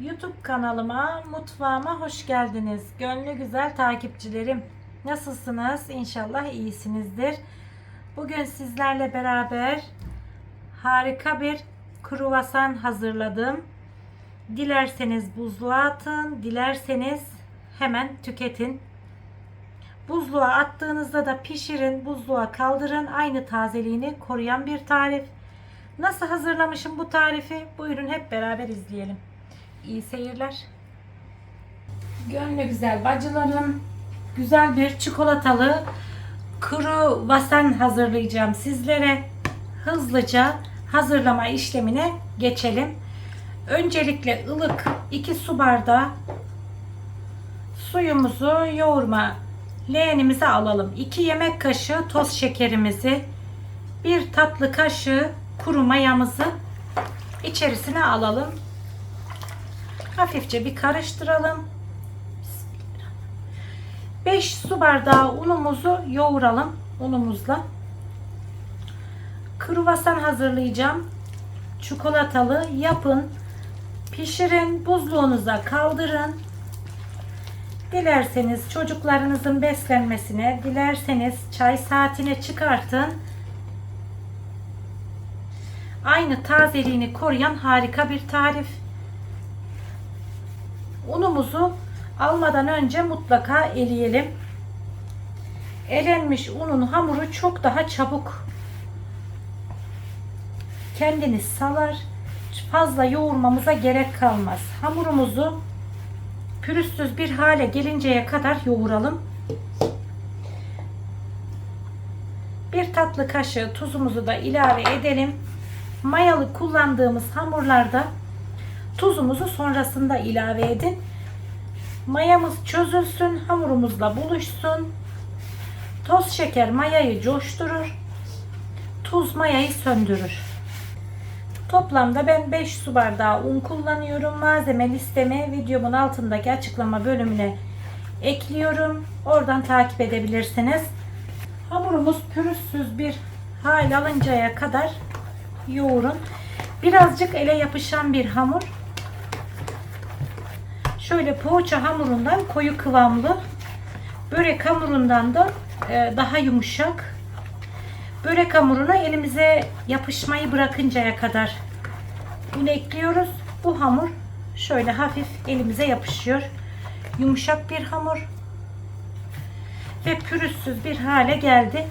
YouTube kanalıma, mutfağıma hoş geldiniz. Gönlü güzel takipçilerim. Nasılsınız? İnşallah iyisinizdir. Bugün sizlerle beraber harika bir kruvasan hazırladım. Dilerseniz buzluğa atın, dilerseniz hemen tüketin. Buzluğa attığınızda da pişirin, buzluğa kaldırın. Aynı tazeliğini koruyan bir tarif. Nasıl hazırlamışım bu tarifi? Buyurun hep beraber izleyelim. İyi seyirler. Gönlü güzel bacılarım. Güzel bir çikolatalı kuru vasen hazırlayacağım sizlere. Hızlıca hazırlama işlemine geçelim. Öncelikle ılık 2 su bardağı suyumuzu yoğurma leğenimize alalım. 2 yemek kaşığı toz şekerimizi, 1 tatlı kaşığı kuru mayamızı içerisine alalım. Hafifçe bir karıştıralım. 5 su bardağı unumuzu yoğuralım unumuzla. Kruvasan hazırlayacağım. Çikolatalı yapın. Pişirin, buzluğunuza kaldırın. Dilerseniz çocuklarınızın beslenmesine, dilerseniz çay saatine çıkartın. Aynı tazeliğini koruyan harika bir tarif. Unumuzu almadan önce mutlaka eleyelim. Elenmiş unun hamuru çok daha çabuk kendini salar. Fazla yoğurmamıza gerek kalmaz. Hamurumuzu pürüzsüz bir hale gelinceye kadar yoğuralım. Bir tatlı kaşığı tuzumuzu da ilave edelim. Mayalı kullandığımız hamurlarda tuzumuzu sonrasında ilave edin. Mayamız çözülsün, hamurumuzla buluşsun. Toz şeker mayayı coşturur. Tuz mayayı söndürür. Toplamda ben 5 su bardağı un kullanıyorum. Malzeme listemi videomun altındaki açıklama bölümüne ekliyorum. Oradan takip edebilirsiniz. Hamurumuz pürüzsüz bir hal alıncaya kadar yoğurun. Birazcık ele yapışan bir hamur. Şöyle poğaça hamurundan koyu kıvamlı. Börek hamurundan da e, daha yumuşak. Börek hamuruna elimize yapışmayı bırakıncaya kadar un ekliyoruz. Bu hamur şöyle hafif elimize yapışıyor. Yumuşak bir hamur ve pürüzsüz bir hale geldi.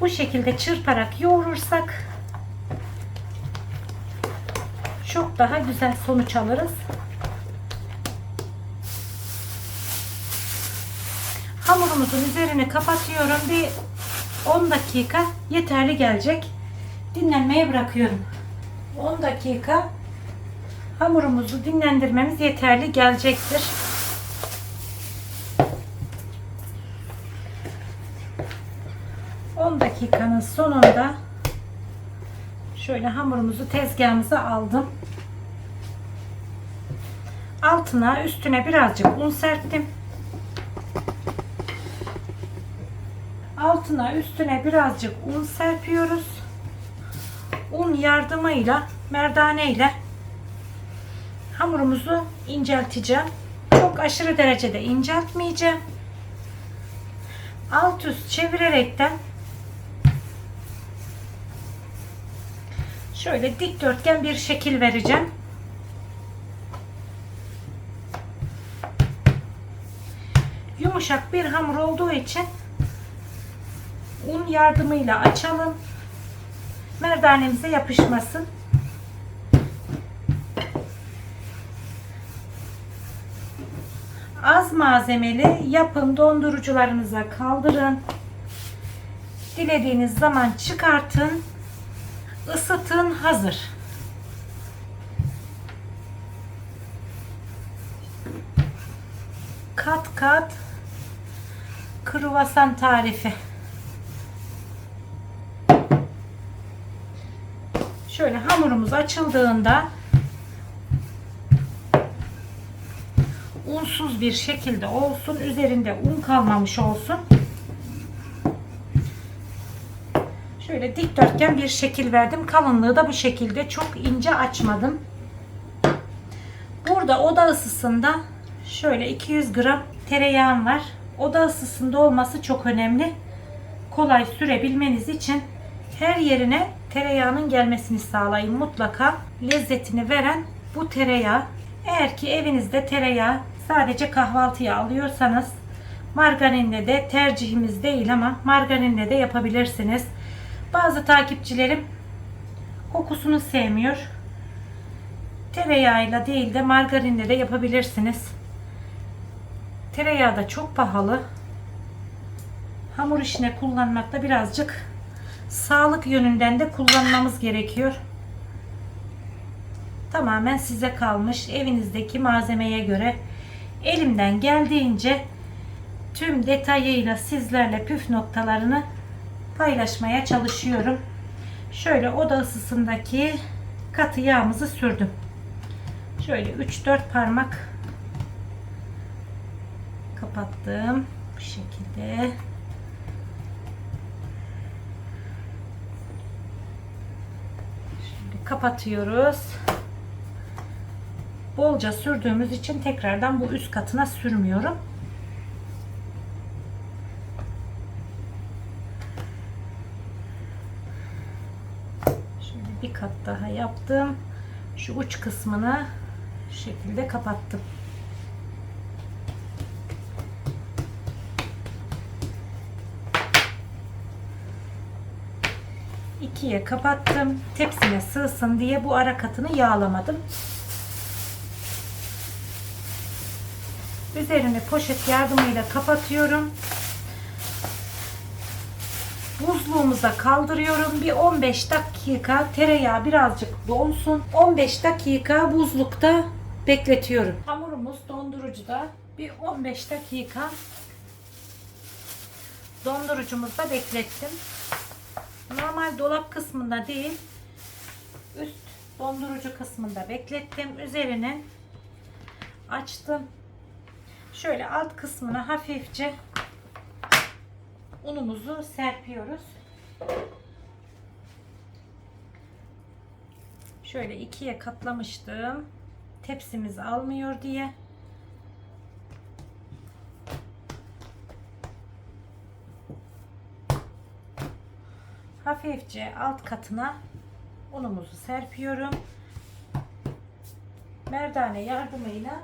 Bu şekilde çırparak yoğurursak çok daha güzel sonuç alırız. Hamurumuzun üzerini kapatıyorum. Bir 10 dakika yeterli gelecek. Dinlenmeye bırakıyorum. 10 dakika hamurumuzu dinlendirmemiz yeterli gelecektir. Dakikanın sonunda şöyle hamurumuzu tezgahımıza aldım. Altına üstüne birazcık un serptim. Altına üstüne birazcık un serpiyoruz. Un yardımıyla merdane ile hamurumuzu incelteceğim. Çok aşırı derecede inceltmeyeceğim. Alt üst çevirerekten şöyle dikdörtgen bir şekil vereceğim. Yumuşak bir hamur olduğu için un yardımıyla açalım. Merdanemize yapışmasın. Az malzemeli yapın dondurucularınıza kaldırın. Dilediğiniz zaman çıkartın. ısıtın hazır. Kat kat kruvasan tarifi. Şöyle hamurumuz açıldığında unsuz bir şekilde olsun. Üzerinde un kalmamış olsun. Şöyle dikdörtgen bir şekil verdim. Kalınlığı da bu şekilde. Çok ince açmadım. Bu Burada oda ısısında şöyle 200 gram tereyağım var. Oda ısısında olması çok önemli. Kolay sürebilmeniz için her yerine tereyağının gelmesini sağlayın. Mutlaka lezzetini veren bu tereyağı. Eğer ki evinizde tereyağı sadece kahvaltıya alıyorsanız margarinle de tercihimiz değil ama margarinle de yapabilirsiniz. Bazı takipçilerim kokusunu sevmiyor. Tereyağıyla değil de margarinle de yapabilirsiniz. Tereyağı da çok pahalı. Hamur işine kullanmakta birazcık sağlık yönünden de kullanmamız gerekiyor. Tamamen size kalmış evinizdeki malzemeye göre elimden geldiğince tüm detayıyla sizlerle püf noktalarını paylaşmaya çalışıyorum. Şöyle oda ısısındaki katı yağımızı sürdüm. Şöyle 3-4 parmak kapattım. Bu şekilde. Kapatıyoruz. Bolca sürdüğümüz için tekrardan bu üst katına sürmüyorum. Şöyle bir kat daha yaptım. Şu uç kısmını şekilde kapattım. İkiye kapattım. Tepsime sığsın diye bu ara katını yağlamadım. Üzerini poşet yardımıyla kapatıyorum. Buzluğumuza kaldırıyorum. Bir 15 dakika tereyağı birazcık donsun. 15 dakika buzlukta bekletiyorum. Hamurumuz dondurucuda bir 15 dakika dondurucumuzda beklettim. Normal dolap kısmında değil üst dondurucu kısmında beklettim. Üzerine açtım. Şöyle alt kısmına hafifçe unumuzu serpiyoruz. Şöyle ikiye katlamıştım. Tepsimiz almıyor diye. Hafifçe alt katına unumuzu serpiyorum. Merdane yardımıyla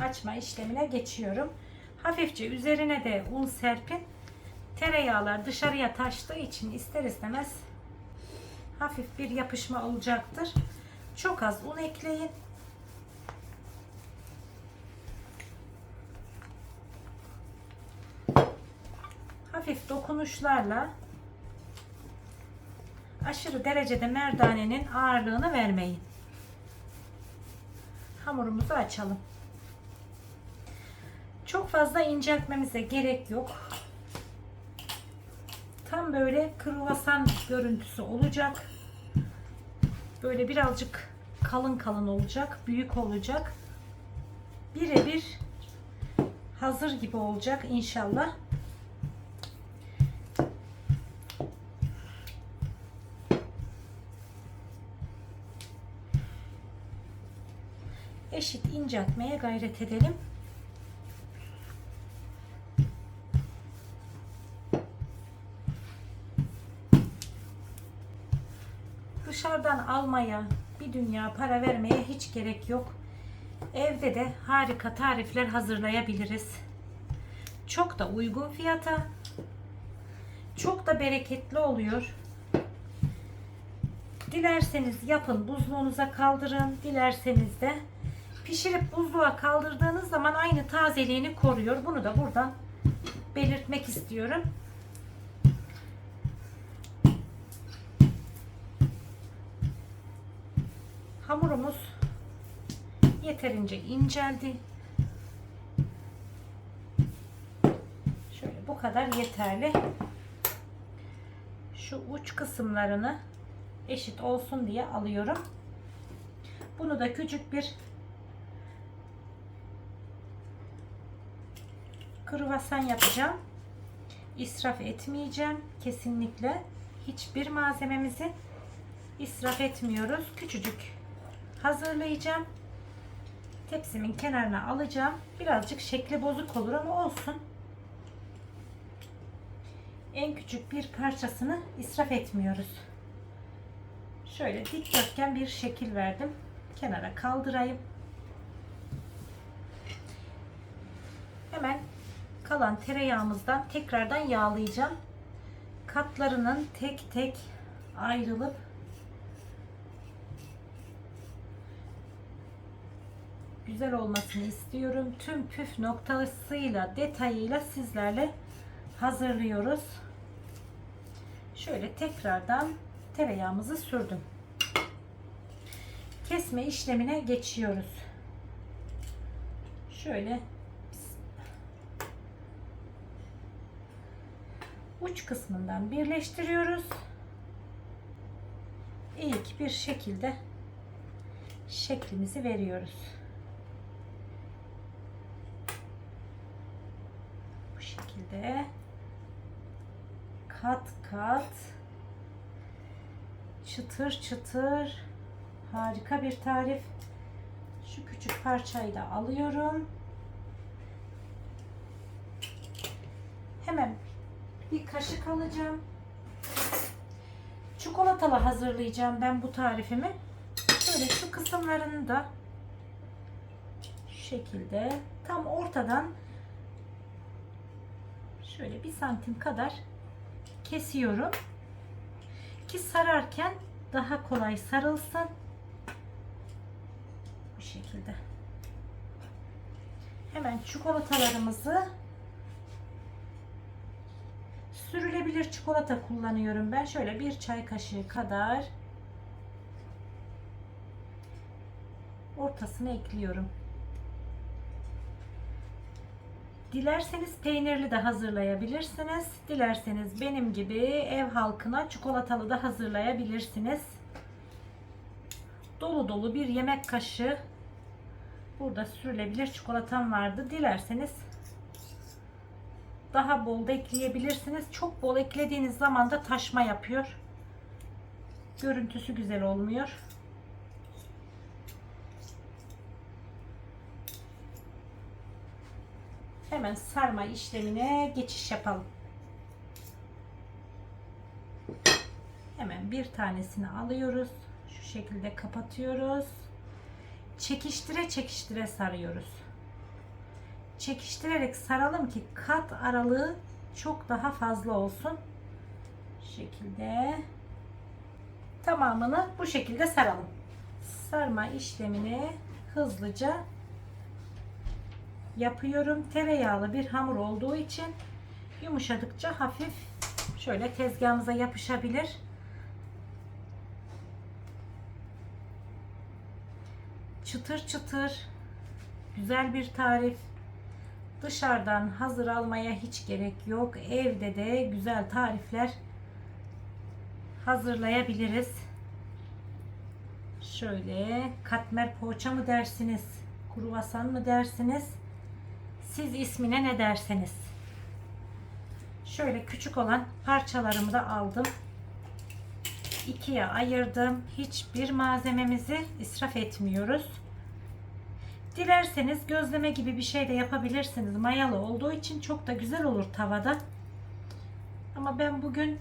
açma işlemine geçiyorum. Hafifçe üzerine de un serpin. Tereyağlar dışarıya taştığı için ister istemez hafif bir yapışma olacaktır. Çok az un ekleyin. Hafif dokunuşlarla aşırı derecede merdanenin ağırlığını vermeyin. Hamurumuzu açalım. Çok fazla inceltmemize gerek yok. Tam böyle kruvasan görüntüsü olacak. Böyle birazcık kalın kalın olacak. Büyük olacak. Birebir hazır gibi olacak inşallah. Eşit inceltmeye gayret edelim. dışarıdan almaya, bir dünya para vermeye hiç gerek yok. Evde de harika tarifler hazırlayabiliriz. Çok da uygun fiyata. Çok da bereketli oluyor. Dilerseniz yapın buzluğunuza kaldırın. Dilerseniz de pişirip buzluğa kaldırdığınız zaman aynı tazeliğini koruyor. Bunu da buradan belirtmek istiyorum. Hamurumuz yeterince inceldi. Şöyle bu kadar yeterli. Şu uç kısımlarını eşit olsun diye alıyorum. Bunu da küçük bir kruvasan yapacağım. İsraf etmeyeceğim kesinlikle hiçbir malzememizi israf etmiyoruz. Küçücük hazırlayacağım. Tepsimin kenarına alacağım. Birazcık şekli bozuk olur ama olsun. En küçük bir parçasını israf etmiyoruz. Şöyle dikdörtgen bir şekil verdim. Kenara kaldırayım. Hemen kalan tereyağımızdan tekrardan yağlayacağım. Katlarının tek tek ayrılıp güzel olmasını istiyorum. Tüm püf noktasıyla, detayıyla sizlerle hazırlıyoruz. Şöyle tekrardan tereyağımızı sürdüm. Kesme işlemine geçiyoruz. Şöyle uç kısmından birleştiriyoruz. İlk bir şekilde şeklimizi veriyoruz. Bu şekilde kat kat çıtır çıtır harika bir tarif. Şu küçük parçayı da alıyorum. Hemen bir kaşık alacağım. Çikolatalı hazırlayacağım ben bu tarifimi. Şöyle şu kısımlarını da şu şekilde tam ortadan şöyle bir santim kadar kesiyorum ki sararken daha kolay sarılsın bu şekilde hemen çikolatalarımızı sürülebilir çikolata kullanıyorum ben şöyle bir çay kaşığı kadar ortasına ekliyorum Dilerseniz peynirli de hazırlayabilirsiniz. Dilerseniz benim gibi ev halkına çikolatalı da hazırlayabilirsiniz. Dolu dolu bir yemek kaşığı burada sürülebilir çikolatam vardı. Dilerseniz daha bol da ekleyebilirsiniz. Çok bol eklediğiniz zaman da taşma yapıyor. Görüntüsü güzel olmuyor. Hemen sarma işlemine geçiş yapalım. Hemen bir tanesini alıyoruz. Şu şekilde kapatıyoruz. Çekiştire çekiştire sarıyoruz. Çekiştirerek saralım ki kat aralığı çok daha fazla olsun. Şu şekilde tamamını bu şekilde saralım. Sarma işlemini hızlıca yapıyorum. Tereyağlı bir hamur olduğu için yumuşadıkça hafif şöyle tezgahımıza yapışabilir. Çıtır çıtır güzel bir tarif. Dışarıdan hazır almaya hiç gerek yok. Evde de güzel tarifler hazırlayabiliriz. Şöyle katmer poğaça mı dersiniz? Kruvasan mı dersiniz? Siz ismine ne derseniz. Şöyle küçük olan parçalarımı da aldım. ikiye ayırdım. Hiçbir malzememizi israf etmiyoruz. Dilerseniz gözleme gibi bir şey de yapabilirsiniz. Mayalı olduğu için çok da güzel olur tavada. Ama ben bugün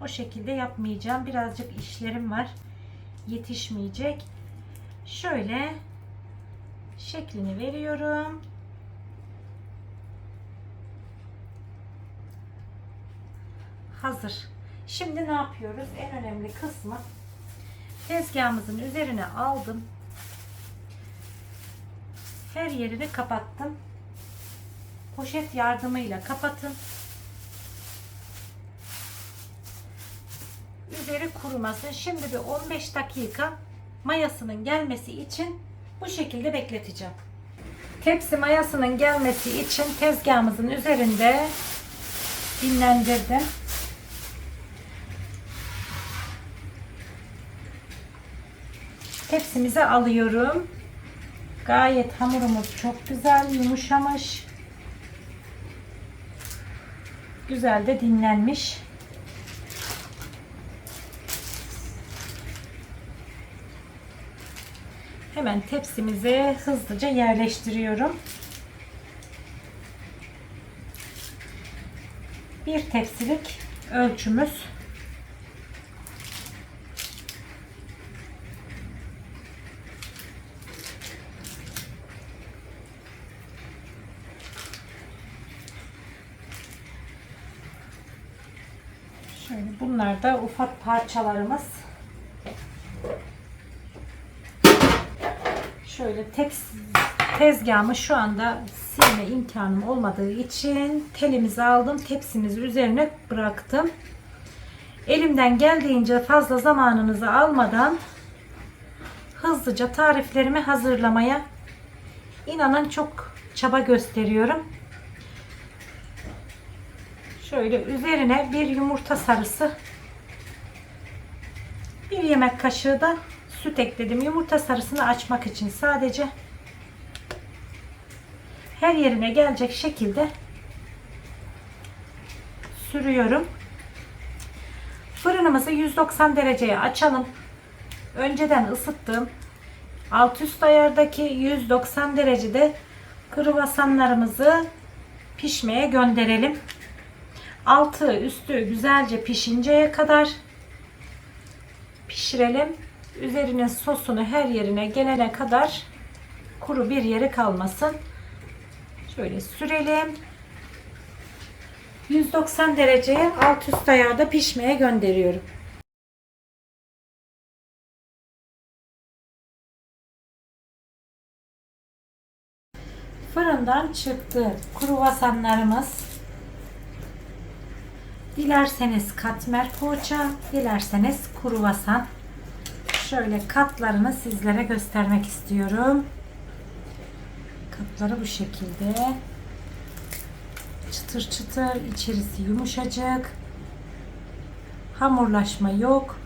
o şekilde yapmayacağım. Birazcık işlerim var. Yetişmeyecek. Şöyle şeklini veriyorum. Hazır. Şimdi ne yapıyoruz? En önemli kısmı tezgahımızın üzerine aldım. Her yerini kapattım. Poşet yardımıyla kapatın. Üzeri kurumasın. Şimdi bir 15 dakika mayasının gelmesi için bu şekilde bekleteceğim. Tepsi mayasının gelmesi için tezgahımızın üzerinde dinlendirdim. Tepsimize alıyorum. Gayet hamurumuz çok güzel yumuşamış. Güzel de dinlenmiş. Hemen tepsimize hızlıca yerleştiriyorum. Bir tepsilik ölçümüz Şöyle bunlar da ufak parçalarımız. Şöyle teps tezgahımı şu anda silme imkanım olmadığı için telimizi aldım. Tepsimizi üzerine bıraktım. Elimden geldiğince fazla zamanınızı almadan hızlıca tariflerimi hazırlamaya inanın çok çaba gösteriyorum. Şöyle üzerine bir yumurta sarısı bir yemek kaşığı da süt ekledim. Yumurta sarısını açmak için sadece her yerine gelecek şekilde sürüyorum. Fırınımızı 190 dereceye açalım. Önceden ısıttığım alt üst ayardaki 190 derecede kruvasanlarımızı pişmeye gönderelim. Altı üstü güzelce pişinceye kadar pişirelim. Üzerine sosunu her yerine gelene kadar kuru bir yeri kalmasın. Şöyle sürelim. 190 dereceye alt üst ayarda pişmeye gönderiyorum. Fırından çıktı kruvasanlarımız. Dilerseniz katmer poğaça, dilerseniz kruvasan. Şöyle katlarını sizlere göstermek istiyorum. Katları bu şekilde. Çıtır çıtır, içerisi yumuşacık. Hamurlaşma yok.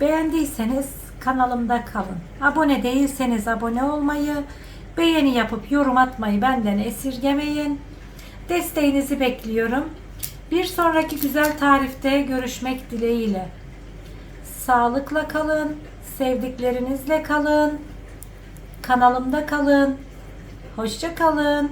Beğendiyseniz kanalımda kalın. Abone değilseniz abone olmayı, beğeni yapıp yorum atmayı benden esirgemeyin. Desteğinizi bekliyorum. Bir sonraki güzel tarifte görüşmek dileğiyle. Sağlıkla kalın, sevdiklerinizle kalın, kanalımda kalın. Hoşça kalın.